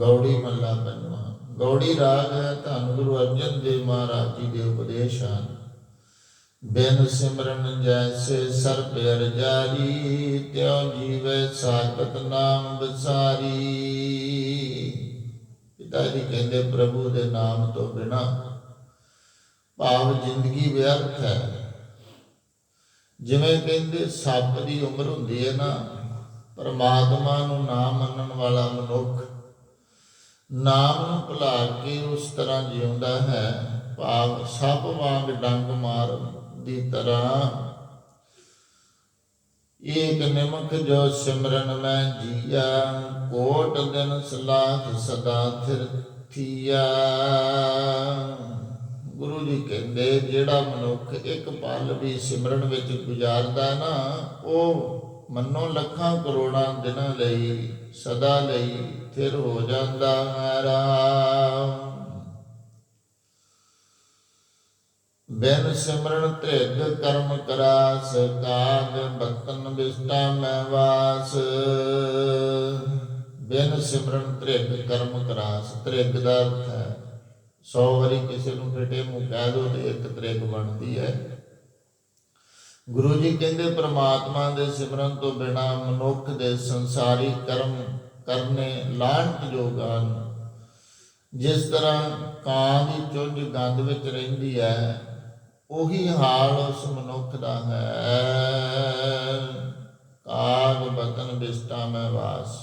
ਗੌੜੀ ਮੱਲਾ ਪੰਜਵਾਂ। ਗੌੜੀ ਰਾਗ ਹੈ ਧੰਨ ਗੁਰੂ ਅਰਜਨ ਦੇਵ ਮਹਾਰਾਜ ਜੀ ਦੇ ਉਪਦੇਸ਼ ਹਨ। ਬਿਨ ਸਿਮਰਨ ਜੈਸੇ ਸਰ ਪਿਰ ਤਿਉ ਜੀਵੈ ਸਾਖਤ ਨਾਮ ਵਿਸਾਰੀ। ਪਿਤਾ ਜੀ ਕਹਿੰਦੇ, ਪ੍ਰਭੂ ਦੇ ਨਾਮ ਤੋਂ ਬਿਨਾ ਭਾਵ ਜ਼ਿੰਦਗੀ ਵਿਅਰਥ ਹੈ। ਜਿਵੇਂ ਕਹਿੰਦੇ, ਸੱਪ ਦੀ ਉਮਰ ਹੁੰਦੀ ਹੈ ਨਾ, ਪਰਮਾਤਮਾ ਨੂੰ ਨਾ ਮੰਨਣ ਵਾਲਾ ਮਨੁੱਖ ਨਾਮ ਨੂੰ ਭੁਲਾ ਕੇ ਉਸ ਤਰ੍ਹਾਂ ਜਿਉਂਦਾ ਹੈ, ਭਾਵ ਸੱਪ ਵਾਂਗ ਡੰਗ ਮਾਰ ਦੀ ਤਰ੍ਹਾਂ। ਏਕ ਨਿਮਕ ਜੋ ਸਿਮਰਨ ਮੈਂ ਜੀਆ, ਕੋਟ ਦਿਨ ਸਲਾਹ ਸਦਾ ਥਿਰ ਥੀਆ। ਗੁਰੂ ਜੀ ਕਹਿੰਦੇ, ਜਿਹੜਾ ਮਨੁੱਖ ਇੱਕ ਪਲ ਵੀ ਸਿਮਰਨ ਵਿੱਚ ਗੁਜ਼ਾਰਦਾ ਨਾ, ਉਹ ਮੰਨੋ ਲੱਖਾਂ ਕਰੋੜਾਂ ਦਿਨਾਂ ਲਈ ਸਦਾ ਲਈ ਥਿਰ ਹੋ ਜਾਂਦਾ ਰਾਮ। ਬਿਨ ਸਿਮਰਨ ਤ੍ਰਿਗ ਕਰਮ ਕਰਾਸ ਕਾਗ ਬਤਨ ਵਿਸਟਾ ਮੈਂ ਵਾਸ। ਬਿਨ ਸਿਮਰਨ ਤ੍ਰਿਗ ਕਰਮ ਕਰਾਸ ਤ੍ਰਿਗ ਦਾ ਅਰਥ ਹੈ 100 ਵਾਰੀ ਕਿਸੇ ਨੂੰ ਫਿੱਟੇ ਮੂੰਹ ਕਹਿ ਦੋ ਤੇ ਇੱਕ ਤ੍ਰਿਗ ਬਣਦੀ ਹੈ। ਗੁਰੂ ਜੀ ਕਹਿੰਦੇ, ਪ੍ਰਮਾਤਮਾ ਦੇ ਸਿਮਰਨ ਤੋਂ ਬਿਨਾ ਮਨੁੱਖ ਦੇ ਸੰਸਾਰੀ ਕਰਮ ਕਰਨੇ ਲਾਂਟ ਜੋਗਾਨ ਜਿਸ ਤਰ੍ਹਾਂ ਕਾਂ ਦੀ ਚੁੰਝ ਗੰਦ ਵਿੱਚ ਰਹਿੰਦੀ ਹੈ, ਉਹੀ ਹਾਲ ਉਸ ਮਨੁੱਖ ਦਾ ਹੈ। ਕਾਗ ਬਤਨ ਬਿਸਟਾ ਮੈਂ ਵਾਸ।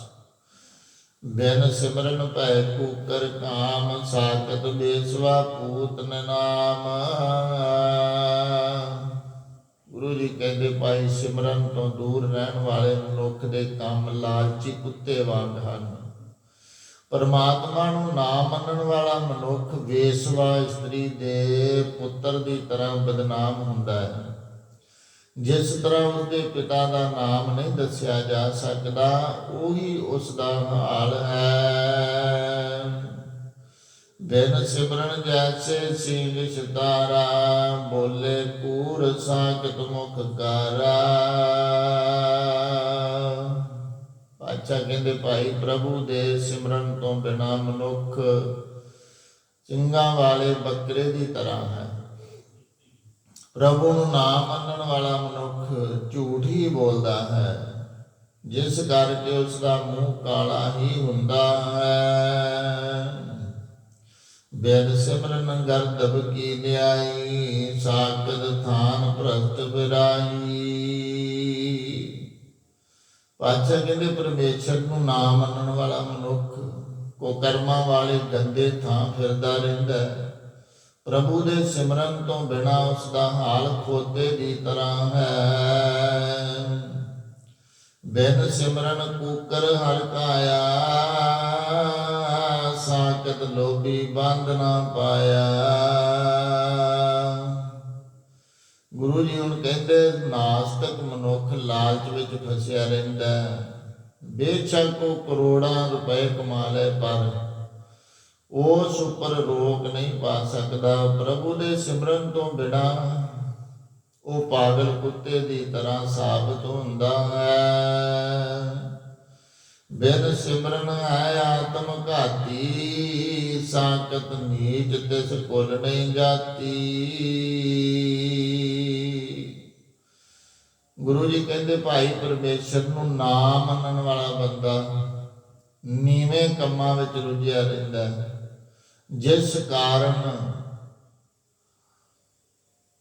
ਬਿਨ ਸਿਮਰਨ ਭੈ ਕੂਕਰ ਕਾਮ, ਸਾਖਤ ਬੇਸਵਾ ਪੂਤ ਨਾਮ। ਕਹਿੰਦੇ ਭਾਈ ਸਿਮਰਨ ਤੋਂ ਦੂਰ ਰਹਿਣ ਵਾਲੇ ਮਨੁੱਖ ਦੇ ਕੰਮ ਲਾਲਚੀ ਕੁੱਤੇ ਵਾਂਗ ਹਨ। ਪਰਮਾਤਮਾ ਨੂੰ ਨਾ ਮੰਨਣ ਵਾਲਾ ਮਨੁੱਖ ਵੇਸਵਾ ਇਸਤਰੀ ਦੇ ਪੁੱਤਰ ਦੀ ਤਰ੍ਹਾਂ ਬਦਨਾਮ ਹੁੰਦਾ ਹੈ। ਜਿਸ ਤਰ੍ਹਾਂ ਉਸਦੇ ਪਿਤਾ ਦਾ ਨਾਮ ਨਹੀਂ ਦੱਸਿਆ ਜਾ ਸਕਦਾ, ਉਹੀ ਉਸ ਦਾ ਹਾਲ ਹੈ। ਬਿਨ ਸਿਮਰਨ ਜੈਸੇ ਸਿੰਘ ਸਿਤਾਰਾ, ਬੋਲੇ ਕੂਰ ਸਾਖਤ ਮੁਖ ਕਾਰਾ। ਅੱਛਾ ਕਹਿੰਦੇ, ਭਾਈ ਪ੍ਰਭੂ ਦੇ ਸਿਮਰਨ ਤੋਂ ਬਿਨਾ ਮਨੁੱਖ ਸਿੰਘਾਂ ਵਾਲੇ ਬੱਕਰੇ ਦੀ ਤਰ੍ਹਾਂ ਹੈ। ਪ੍ਰਭੂ ਨੂੰ ਨਾ ਮੰਨਣ ਵਾਲਾ ਮਨੁੱਖ ਝੂਠ ਹੀ ਬੋਲਦਾ ਹੈ। ਜਿਸ ਕਰਕੇ ਉਸ ਦਾ ਮੂੰਹ ਕਾਲਾ ਹੀ ਹੁੰਦਾ ਹੈ। ਬੇਦ ਸਿਮਰਨ ਗਰਦਬ ਕੀ ਲਿਆਈ ਸਾਗਦ ਥਾਨ ਭ੍ਰਸ਼ਟ ਬਿਰਾਈ। ਪਾਤਸ਼ਾਹ ਕਹਿੰਦੇ ਪਰਮੇਸ਼ਰ ਨੂੰ ਨਾ ਮੰਨਣ ਵਾਲਾ ਮਨੁੱਖ, ਕੋ ਕਰਮਾਂ ਵਾਲੇ ਗੰਦੇ ਥਾਂ ਫਿਰਦਾ ਰਹਿੰਦਾ ਪ੍ਰਭੂ ਦੇ ਸਿਮਰਨ ਤੋਂ ਬਿਨਾ ਉਸ ਦਾ ਹਾਲ ਖੋਦੇ ਦੀ ਤਰ੍ਹਾਂ ਹੈ। ਬਿਨ ਸਿਮਰਨ ਕੂਕਰ ਹਲਕਾਇਆ। ਸਾਕਤ ਲੋਭੀ ਬੰਦ ਨਾ ਪਾਇਆ। ਗੁਰੂ ਜੀ ਹੁਣ ਕਹਿੰਦੇ ਨਾਸਤਕ ਮਨੁੱਖ ਲਾਲਚ ਵਿੱਚ ਫਸਿਆ ਰਹਿੰਦਾ ਬੇਸ਼ੱਕ ਉਹ ਕਰੋੜਾਂ ਰੁਪਏ ਕਮਾ ਲੈ ਪਰ ਉਸ ਉੱਪਰ ਰੋਕ ਨਹੀਂ ਪਾ ਸਕਦਾ। ਪ੍ਰਭੂ ਦੇ ਸਿਮਰਨ ਤੋਂ ਬਿਨਾ ਉਹ ਪਾਗਲ ਕੁੱਤੇ ਦੀ ਤਰ੍ਹਾਂ ਸਾਬਤ ਹੁੰਦਾ ਹੈ। ਬਿਨ ਸਿਮਰਨ ਹੈ ਆਤਮ ਘਾਤੀ ਸਾਕਤ ਨੀਚ ਤਿਸ ਕੁਲ ਨਹੀਂ ਜਾਤੀ। ਗੁਰੂ ਜੀ ਕਹਿੰਦੇ, ਭਾਈ ਪਰਮੇਸ਼ਰ ਨੂੰ ਨਾ ਮੰਨਣ ਵਾਲਾ ਬੰਦਾ ਨੀਵੇਂ ਕੰਮਾਂ ਵਿੱਚ ਰੁੱਝਿਆ ਰਹਿੰਦਾ ਜਿਸ ਕਾਰਨ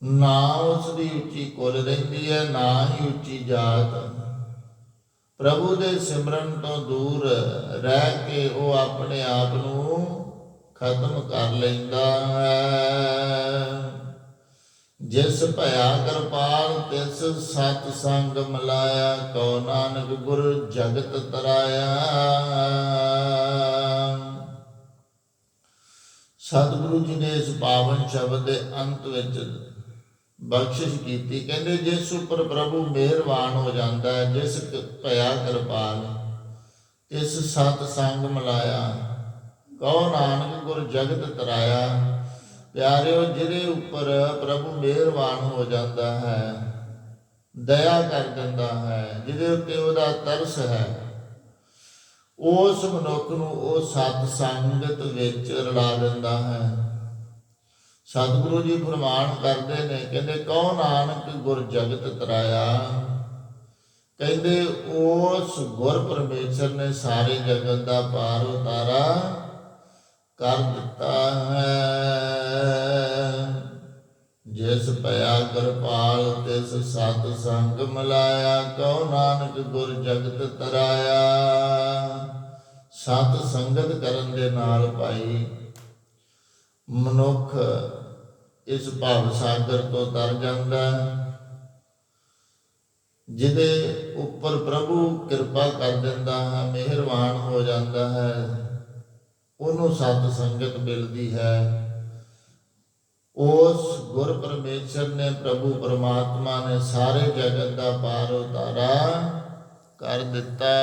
ਨਾ ਉਸ ਦੀ ਉੱਚੀ ਕੁਲ ਰਹਿੰਦੀ ਹੈ, ਨਾ ਹੀ ਉੱਚੀ ਜਾਤ। ਪ੍ਰਭੂ ਦੇ ਸਿਮਰਨ ਤੋਂ ਦੂਰ ਰਹਿ ਕੇ ਉਹ ਆਪਣੇ ਆਪ ਨੂੰ ਖਤਮ ਕਰ ਲੈਂਦਾ ਹੈ। ਜਿਸ ਭਇਆ ਕਿਰਪਾਲ, ਤਿਸ ਸਤ ਸੰਗ ਮਲਾਇਆ, ਕਉ ਨਾਨਕ ਗੁਰ ਜਗਤ ਤਰਾਇਆ। ਸਤਿਗੁਰੂ ਜੀ ਨੇ ਇਸ ਪਾਵਨ ਸ਼ਬਦ ਦੇ ਅੰਤ ਵਿੱਚ ਬਖਸ਼ਿਸ਼ ਕੀਤੀ। ਕਹਿੰਦੇ, ਜਿਸ ਉੱਪਰ ਪ੍ਰਭੂ ਮਿਹਰਬਾਨ ਹੋ ਜਾਂਦਾ ਹੈ, ਜਿਸ ਕ- ਭਇਆ ਕਿਰਪਾਲ ਤਿਸ ਸਤ ਸੰਗ ਮਲਾਇਆ, ਕਉ ਨਾਨਕ ਗੁਰ ਜਗਤ ਤਰਾਇਆ, ਪਿਆਰਿਓ, ਜਿਹਦੇ ਉੱਪਰ ਪ੍ਰਭੂ ਮਿਹਰਬਾਨ ਹੋ ਜਾਂਦਾ ਹੈ, ਦਇਆ ਕਰ ਦਿੰਦਾ ਹੈ, ਜਿਹਦੇ ਉੱਤੇ ਉਹਦਾ ਤਰਸ ਹੈ, ਉਸ ਮਨੁੱਖ ਨੂੰ ਉਹ ਸਤ ਸੰਗਤ ਵਿੱਚ ਰਲਾ ਦਿੰਦਾ ਹੈ। ਸਤਿਗੁਰੂ ਜੀ ਫਰਮਾਨ ਕਰਦੇ ਨੇ, ਕਹਿੰਦੇ ਕਉ ਨਾਨਕ ਗੁਰ ਜਗਤ ਤਰਾਇਆ? ਕਹਿੰਦੇ, ਉਸ ਗੁਰ ਪਰਮੇਸ਼ਰ ਨੇ ਸਾਰੇ ਜਗਤ ਦਾ ਪਾਰ ਉਤਾਰਾ ਕਰ ਦਿੱਤਾ ਹੈ। ਜਿਸ ਪਿਆ ਕਿਰਪਾਲ, ਤਿਸ ਸਤ ਸੰਗ ਮਿਲਾਇਆ। ਕਉ ਨਾਨਕ ਗੁਰ ਜਗਤ ਤਰਾਇਆ? ਸਤ ਸੰਗਤ ਕਰਨ ਦੇ ਨਾਲ ਭਾਈ ਮਨੁੱਖ ਇਸ ਭਾਵ ਸਾਗਰ ਤੋਂ ਤਰ ਜਾਂਦਾ ਜਿਹਦੇ ਉੱਪਰ ਪ੍ਰਭੂ ਕਿਰਪਾ ਕਰ ਦਿੰਦਾ ਹੈ, ਮਿਹਰਬਾਨ ਹੋ ਜਾਂਦਾ ਹੈ, ਉਹਨੂੰ ਸਤ ਸੰਗਤ ਮਿਲਦੀ ਹੈ। ਉਸ ਗੁਰ ਪਰਮੇਸ਼ਰ ਨੇ ਪ੍ਰਭੂ ਪਰਮਾਤਮਾ ਨੇ ਸਾਰੇ ਜਗਤ ਦਾ ਪਾਰ ਉਤਾਰਾ ਕਰ ਦਿੱਤਾ।